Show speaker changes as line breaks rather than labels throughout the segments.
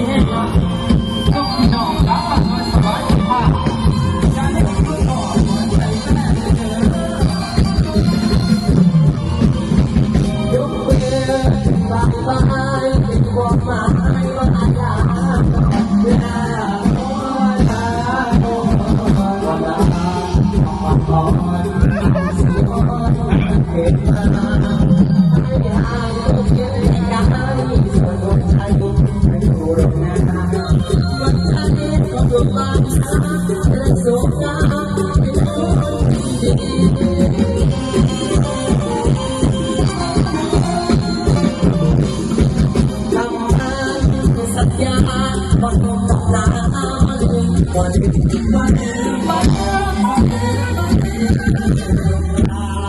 你那。 ทุก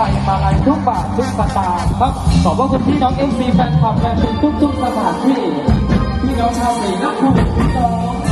ใจมาลัยทุกบาททุกสตางค์ครับขอบพระคุณพี่น้องเอ็มซีแฟนคลับและทุกทุกๆสถานที่พี่น้องชาวสีนักบุญพี่น้อง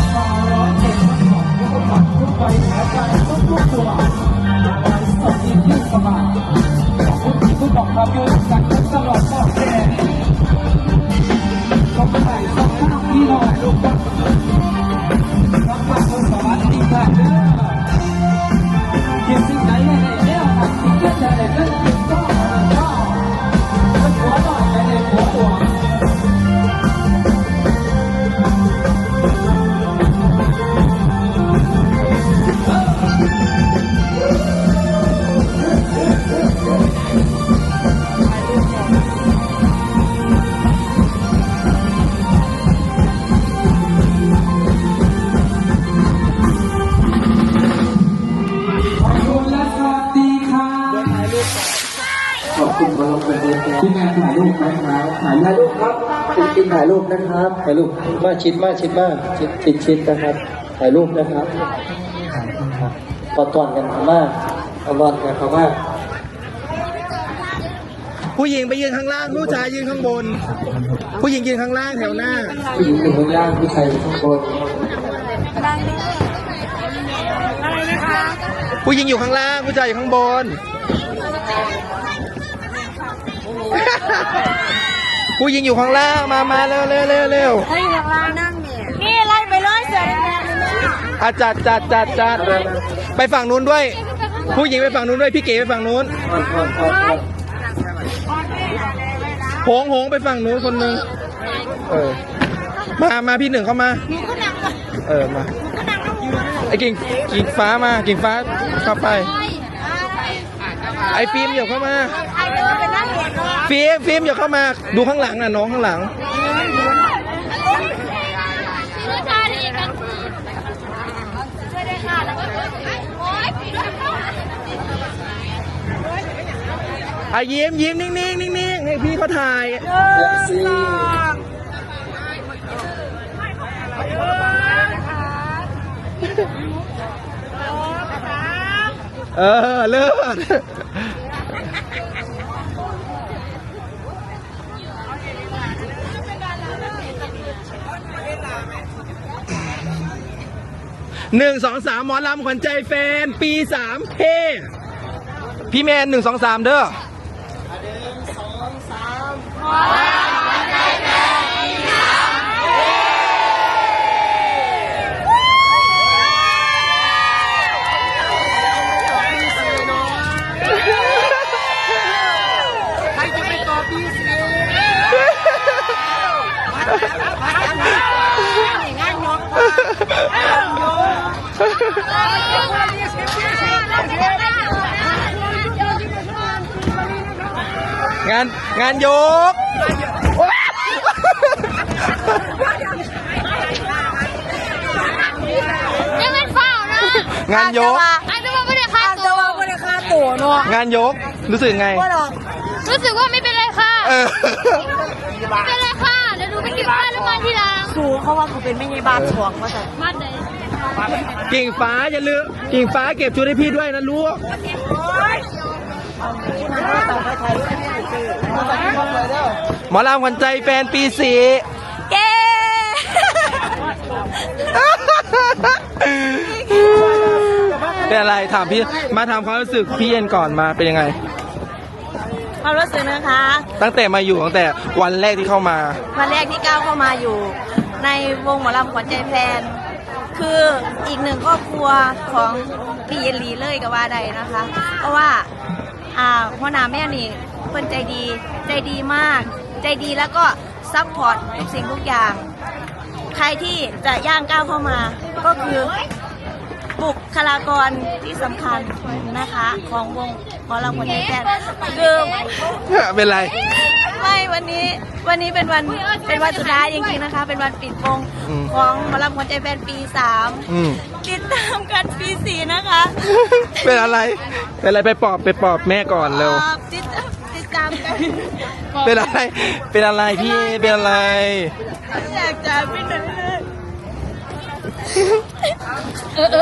คุณมาลงเป็
นดี
ที่แม่ถ่ายรูปไหมครับถ่ายรู
ถ่าย
ป
รูปครับจริงๆถ่ายรูปนะครับถ่ายรูปมาชิดมาชิดมากชิดชิดชิดนะครับ ถ่ายรูปนะครับพอตอนกันมากเอาบอลกันเขามาก
ผู้หญิงไปยืนข้างล่างผู้ชายยืนข้างบน ผู้หญิงยืนข้างล่างแถวหน้า
ผู้หญิงอยู่ข้างล่างผู้ชายอยู่ข้างบน
ผู้หญิงอยู่ข้างล่างผู้ชายอยู่ข้างบน ผู้หญิงอยู่ข้างล่างมามาเร็วเร็วเร็วเร็ว
เฮ้ยอยากลานั่งเนี่ยนี่ไล่ไปร้อยเสือแดงๆเลยนะ
อาจัดจัดจัดจัดไปฝั่งนู้นด้วย ผู้หญิงไปฝั่งนู้นด้วยพี่เก๋ไปฝั่งนู้น
อ่อนอ่อนอ่อนอ่อน
โหงโหงไปฝั่งนู้นคนหนึ่งเออมามาพี่หนึ่งเข้ามาเออมาไอ้กิ่งกิ่งฟ้ามากิ่งฟ้าเข้าไป ไอ้ฟิล์มเดี๋ยวเข้ามา
ใครจะมาเป็นนักเอกเนาะ
ฟิล์มฟิล์มเดี๋ยวเข้ามา ดูข้างหลังน่ะน้องข้างหลัง
ชื่อชาดีกันช่วยได้ค่ะแล้วก็โอ๊ย
อะยิ้มยิ้มนิ่งนิ่งนิ่งนิ่งให้พี่เขาถ่าย
เซ็กซี่
เออเลิศ หนึ่งสองสามหมอลำขวัญใจแฟน ปีสามเพ่พี่แมนหนึ่งสองสามเด้อหนึ่งสองสาม นงานยก
ยังเป็นฝ้านะ
งานยก
อันนี้ว่าไม่ได้ค่าตัว ไม่ได้ค่าตัวเนาะ
งานยก รู้สึกไง
รู้สึกว่าไม่เป็นไรค่ะ
เออ
ไม่เป็นไรค่ะ เดี๋ยวดูไปเก็บผ้าแล้วมาทีหลัง
สูเขาว่ากูเป็นไม่ยีบานถ่วงมาแต่
มาไหน
กิ่งฟ้าอย่าลืมกิ่งฟ้าเก็บชุดให้พี่ด้วยนะลูก หมอลำขวัญใจแฟนปีสี่
เย้
เป็นอะไรถามพี่มาถามความรู้สึกพี่เย็นก่อนมาเป็นยังไง
ความรู้สึกนะคะ
ตั้งแต่มาอยู่ตั้งแต่วันแรกที่เข้ามา
วันแรกที่ก้าวเข้ามาอยู่ ในวงหมอลำขวัญใจแฟนคืออีกหนึ่งครอบครัวของปีเยนลีเลยก็ว่าได้นะคะ เพราะว่า อ่าพ่อนาแม่นี่เพิ่นใจดีใจดีมาก ใจดีแล้วก็ซัพพอร์ตทุกสิ่งทุกอย่าง ใครที่จะย่างก้าวเข้ามาก็คือ บุคลากรที่สำคัญนะคะ ของวงหมอลำขวัญใจแฟนคือ
เป็นไร
ไม่วันนี้วันนี้เป็นวันเป็นวันสุดท้ายจริงๆนะคะ เป็นวันปิดวง
อืม
ของหมอลำหัวใจแฟนปีสาม
อืม
ติดตามกันปีสี่นะคะ
เป็นอะไรเป็นอะไรไปปอบไปปอบแม่ก่อนเร็ว
อ่าติดตามติดตามกัน
เป็นอะไรเป็นอะไรพี่เป็นอะไร
อยากจะเป็นแบบนี้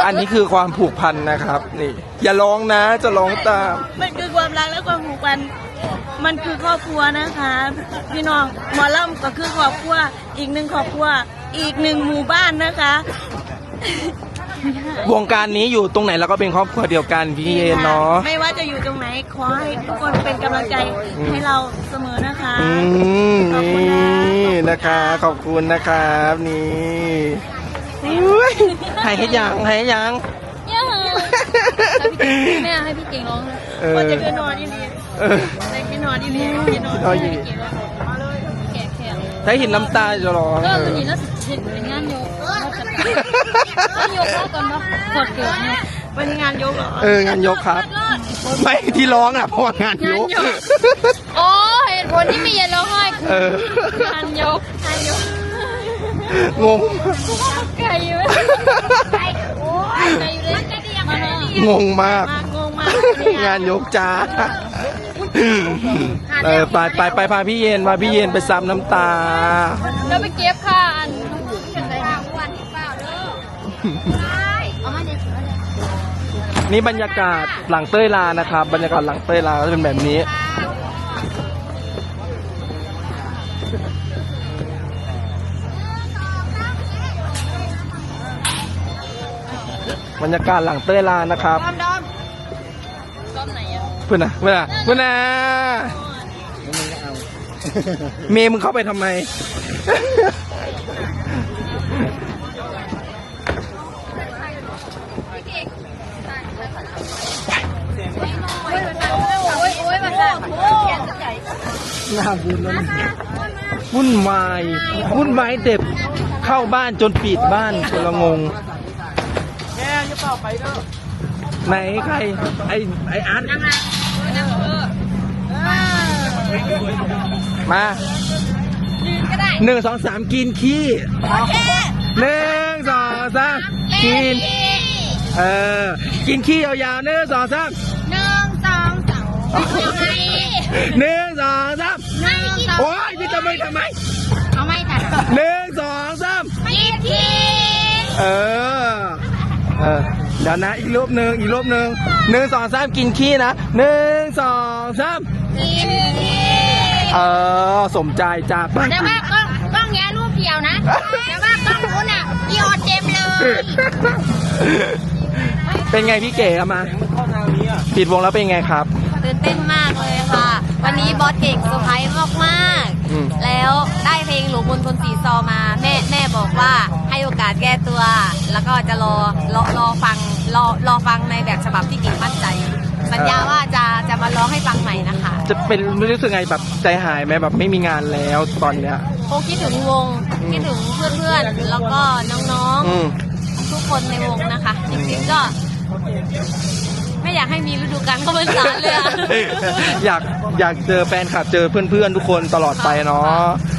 อันนี้คือความผูกพันนะครับ นี่ อย่าร้องนะจะร้องตาม
มันคือความรักและความผูกพัน มันคือครอบครัวนะคะ พี่น้องหมอลำก็คือครอบครัว อีกหนึ่งครอบครัว อีกหนึ่งหมู่บ้านนะคะ
วงการนี้อยู่ตรงไหนเราก็เป็นครอบครัวเดียวกันพี่เย็นเนาะ
ไม่ว่าจะอยู่ตรงไหนขอให้ทุกคนเป็นกำลังใจให้เราเสมอนะคะ
อืม
ขอบคุณ
นี่
นะ
นะคะ ขอบคุณนะครับนี่ อุ๊ยให้ให้ยังให้ให้ยัง
ยังแม่ให้พี่เก่งร้องเลย
เออ
ว่าจะคือนอนอีหลี
เออ
ได้คือนอนอีหลีคือนอน
เอาอยู่
แก่แก่
ถ้าเห็นน้ำตาจะร้อง
ก็วันนี้น่าจะเป็นงานโยกว่าจะงานโยกแล้วก่อนเนาะกดเกิดเนี่ย
วันนี้งานยกเหรอ
เอองานยกครับไม่ที่ร้องอะเพราะว่างานยก
โอ้เหตุผลที่ไม่เย็นร้องไห้คือ
เออ
งานยกงานยก
งง
กูว่าไก่อยู่ไก่โอ้ยไก่อยู่เลยจะดียังไง
งงมาก
มากงงมาก
งานยกจ้าเออไปไปไปพาพี่เย็นพาพี่เย็นไปซ้ำน้ำตา
เราไปเก็บค่ะอันเป็นไรนะวันที่เปล่าเด้อเอามาเนี่ย
นี่บรรยากาศหลังเต้ยลานะครับ บรรยากาศหลังเต้ยลาก็จะเป็นแบบนี้ บรรยากาศหลังเต้ยลานะครับ
ดอมดอม
รอบไหนอะ
เพื่อนนะเพื่อนนะเพื่อนนะเมย์มึงเข้าไปทำไมไปหน้าบุญแล้ววุ่นวายวุ่นวายเด็บเข้าบ้านจนปิดบ้านคนละงง
แม่จะ ต่อไปเด้อ
ไหนใครไอไออาร์ตมาหนึ่งสองสามกินขี้หนึ่งสองสามกินเออกินขี้ยาวๆหนึ่งสองสาม
หนึ่งสองสามไม่
หนึ่งสองสาม
ไม่กิน
โอ้ยพี่ทำไมทำไม
เอาไม่ตัด
หนึ่งสองสาม
กินที
เออเออ เดี๋ยวนะอีกรูปหนึ่งอีกรูปหนึ่งหนึ่งสองสามกินขี้นะหนึ่งสองสาม
กินที
เออสมใจจากบ้าน
แต่ว่ากล้องกล้องเนี้ยรูปเดียวนะแต่ว่ากล้องนู้นอะอีออเต็มเลย
เป็นไงพี่เก๋อะมาปิดวงแล้วเป็นไงครับ
ตื่นเต้นมากเลยค่ะ วันนี้บอสเก่งเซอร์ไพรส์มาก
อืม
ๆ แล้วได้เพลงหลวงบนคนสีซอมา แม่แม่บอกว่าให้โอกาสแก้ตัว แล้วก็จะรอรอรอฟังรอรอฟังในแบบฉบับที่เก่งมั่นใจ สัญญาว่าจะจะมาร้องให้ฟังใหม่นะคะ
จะเป็นรู้สึกไงแบบใจหายไหมแบบไม่มีงานแล้วตอนเนี้ย
โอ้คิดถึงวงคิดถึงเพื่อนๆแล้วก็น้อง
อืม
ๆทุกคนในวงนะคะจริงๆก็ไม่ อยากให้มีฤดูกาลเข้าพรรษาเลยอะ
อยากอยากเจอแฟนคลับเจอเพื่อนๆทุกคนตลอดไปเนาะ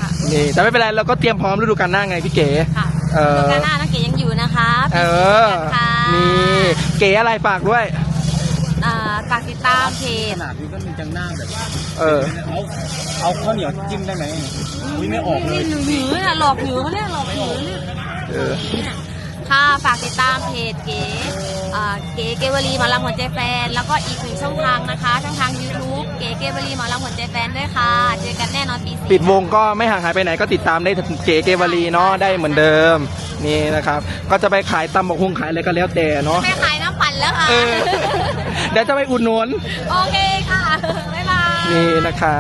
ค่ะ
นี่แต่ไม่เป็นไรเราก็เตรียมพร้อมฤดูกาลหน้าไงพี่เก๋
ค่ะ
เออ
ฤดูกาลหน้านักเก๋ยังอยู่นะคะ
เออ
ปีนี้กันค่ะ
นี่เก๋อะไรฝากด้วย
อ่าฝากติดตามเพจ
ขนาดนี้ก็มีจังหน้าแบบ
เออ
เอาเอาข้าวเหนียวจิ้มได้ไหมอุ้ยไม่ออกเลย
หนูหือน่ะหลอกหือเขาเรียกหลอกหือเนี่ย
เออ
ค่ะ ฝากติดตามเพจเก๋อ่า เก๋เกวลีหมอลำหัวใจแฟน แล้วก็อีกหนึ่งช่องทางนะคะ ช่องทาง YouTube เก๋เกวลีหมอลำหัวใจแฟนด้วยค่ะ เจอกันแน่นอนปีสี่
ปิดวงก็ไม่ห่างหายไปไหนก็ติดตามได้เก๋เกวลีเนาะได้เหมือนเดิมนี่นะครับ ก็จะไปขายตำบกหุ่งขายอะไรก็แล้วแต่เนาะ
ไม่ขายน้ำปั่นแล้วค่ะ
เออเดี๋ยวจะไปอุดหนุน
โอเคค่ะ บ๊ายบาย
นี่นะคะ